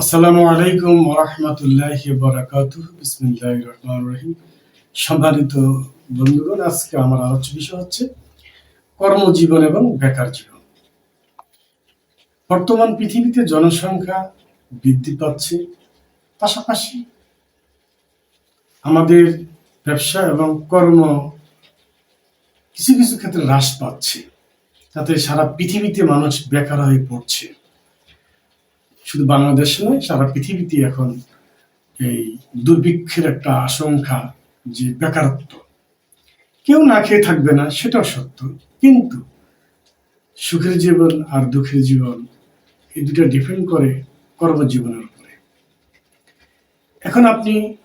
আসসালামু আলাইকুম রহমতুল্লাহ বরাকাত বিসমিল্লাহ রহমান রহিম। সম্মানিত বন্ধুগণ, আজকে আমার আলোচ্য বিষয় হচ্ছে কর্মজীবন এবং বেকার জীবন। বর্তমান পৃথিবীতে জনসংখ্যা বৃদ্ধি পাচ্ছে। পাশাপাশি আমাদের ব্যবসা এবং কর্ম কিছু কিছু ক্ষেত্রে হ্রাস পাচ্ছে। তাতে সারা পৃথিবীতে মানুষ বেকার হয়ে পড়ছে। শুধু বাংলাদেশ নয়, সারা পৃথিবীতে এখন এই দুর্ভিক্ষের একটা আশঙ্কা যে বেকারত্ব। কেউ না খেয়ে থাকবে না, সেটাও সত্য। কিন্তু সুখের জীবন আর দুঃখের জীবন এই দুটো ডিপেন্ড করে কর্মজীবনের উপরে। এখন আপনি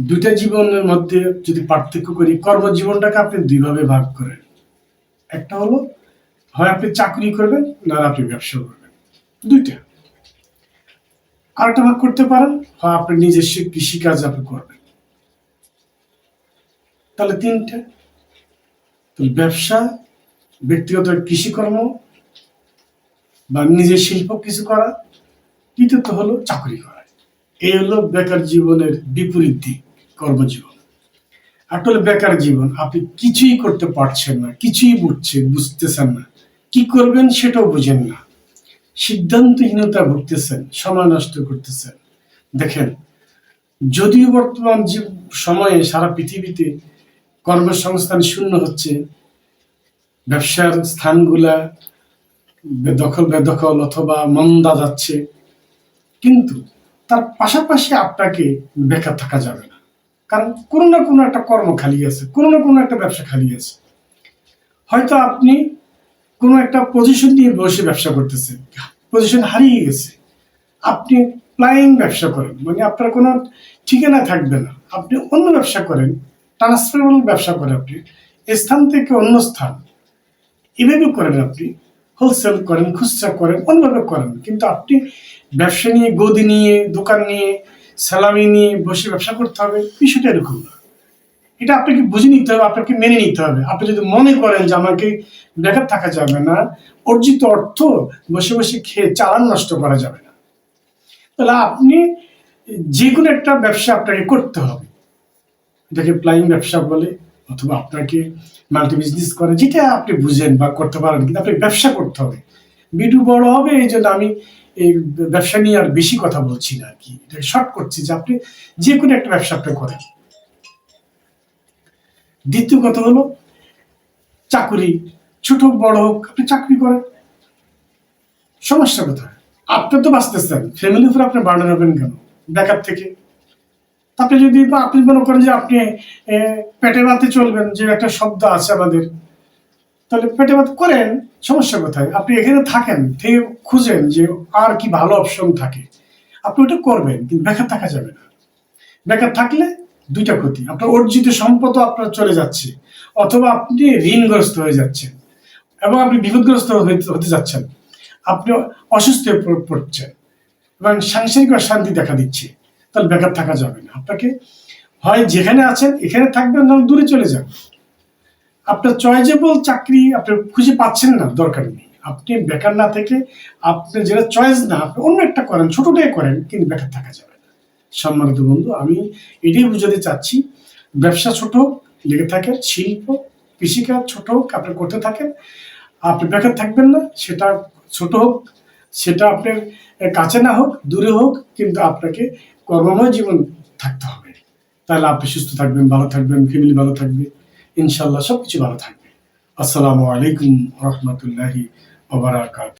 দুইটা জীবনের মধ্যে যদি পার্থক্য করি, কর্মজীবনটাকে আপনি দুইভাবে ভাগ করেন। একটা হলো, হয় আপনি চাকরি করবেন, না আপনি ব্যবসা করবেন। দুইটা। আরেকটা ভাগ করতে পারেন, হয়, আপনি নিজস্ব কৃষিকাজ আপনি করবেন। তাহলে তিনটা। ব্যবসা, ব্যক্তিগত কৃষিকর্ম বা নিজের শিল্প কিছু করা। তৃতীয়ত হলো চাকরি করা। এই হলো বেকার জীবনের বিপরীত দিক, কর্মজীবন। আর হলো বেকার জীবন, আপনি কিছুই করতে পারছেন না, কিছুই বুঝছেন, বুঝতেছেন না। কি করবেন সেটাও বুঝেন না। সিদ্ধান্তহীনতা ভুগতেছেন সময় নষ্ট করতেছেন দেখেন, যদিও বর্তমান যে সময়ে সারা পৃথিবীতে কর্মসংস্থান শূন্য হচ্ছে, ব্যবসার স্থানগুলা বেদখল বেদখল অথবা মন্দা যাচ্ছে, কিন্তু তার পাশাপাশি আপনাকে বেকার থাকা যাবে না। কারণ কোনো না কোনো একটা কর্ম খালি আছে, কোনো না কোনো একটা ব্যবসা খালি আছে। হয়তো আপনি কোনো একটা পজিশন নিয়ে বসে ব্যবসা করতেছে। পজিশন হারিয়ে গেছে। আপনি প্লাইং ব্যবসা করেন মানে আপনার কোনো ঠিকানা থাকবে না। আপনি অন্য ব্যবসা করেন ট্রান্সফারেবল ব্যবসা করেন আপনি স্থান থেকে অন্য স্থান। এভাবে করেন আপনি হোলসেল করেন, খুচরা করেন, অন্যভাবে করেন। কিন্তু আপনি ব্যবসা নিয়ে, গদি নিয়ে, দোকান নিয়ে সালামি নিয়ে বসে ব্যবসা করতে হবে, বিষয়টা এরকম না। এটা আপনাকে বুঝে নিতে হবে, আপনাকে মেনে নিতে হবে। আপনি যদি মনে করেন যে আমাকে বেকার থাকা যাবে না, অর্জিত অর্থ বসে বসে খেয়ে চালান নষ্ট করা যাবে না। তাহলে আপনি যে কোনো একটা ব্যবসা আপনাকে করতে হবে। এটাকে প্লাইং ব্যবসা বলে, অথবা আপনাকে মাল্টি বিজনেস করে, যেটা আপনি বুঝেন বা করতে পারেন, কিন্তু আপনাকে ব্যবসা করতে হবে। ভিডিও বড় হবে, এই জন্য আমি এই ব্যবসা নিয়ে আর বেশি কথা বলছি না আর কি। এটা শর্ট করছি যে আপনি যে কোনো একটা ব্যবসা আপনি করেন। দ্বিতীয় কথা হলো, চাকরি, ছোট, বড় হোক, আপনি চাকরি করেন। সমস্যা কোথায়? আপনি তো বাঁচতেছেন ফ্যামিলির উপর আপনি বার্ডেন হবেন কেন? ব্যাকআপ থেকে। আপনি যদি আপনি মনে করেন যে আপনি পেটে ভাতে চলবেন, যে একটা শব্দ আছে আমাদের, তাহলে পেটে ভাত করেন, সমস্যা কোথায়? আপনি এখানে থাকেন, থেকে খুঁজেন যে আর কি ভালো অপশন থাকে। আপনি ওটা করবেন, কিন্তু বেকার থাকা যাবে না। বেকার থাকলে দুইটা ক্ষতি। আপনার অর্জিত সম্পদও আপনার চলে যাচ্ছে, অথবা আপনি ঋণগ্রস্ত হয়ে যাচ্ছেন এবং আপনি বিপদগ্রস্ত হতে যাচ্ছেন। আপনি অসুস্থ হয়ে পড়ছেন এবং সাংসারিক অশান্তি দেখা দিচ্ছে, তাহলে বেকার থাকা যাবে না। আপনাকে হয় যেখানে আছেন, এখানে থাকবেন, না দূরে চলে যান। আপনার চয়েজেবল চাকরি আপনি খুঁজে পাচ্ছেন না, দরকার নেই। আপনি বেকার না থেকে, আপনি যেটা চয়েস না, আপনি অন্য একটা করেন ছোটটাই করেন, কিন্তু বেকার থাকা যাবে সম্মানিত বন্ধু, আমি এটাই বুঝাতে চাচ্ছি, ব্যবসা ছোট, লেগে থাকেন শিল্প, কৃষিকাজ ছোট হোক আপনি করতে থাকেন, আপনি বেকার থাকবেন না, সেটা ছোট হোক, সেটা আপনার কাছে না হোক, দূরে হোক, কিন্তু আপনাকে কর্মময় জীবন থাকতে হবে। তাহলে আপনি সুস্থ থাকবেন, ভালো থাকবেন ফ্যামিলি ভালো থাকবে ইনশাল্লাহ সব কিছু ভালো থাকবে। আসসালামু আলাইকুম রহমতুল্লাহি ওবরাকাত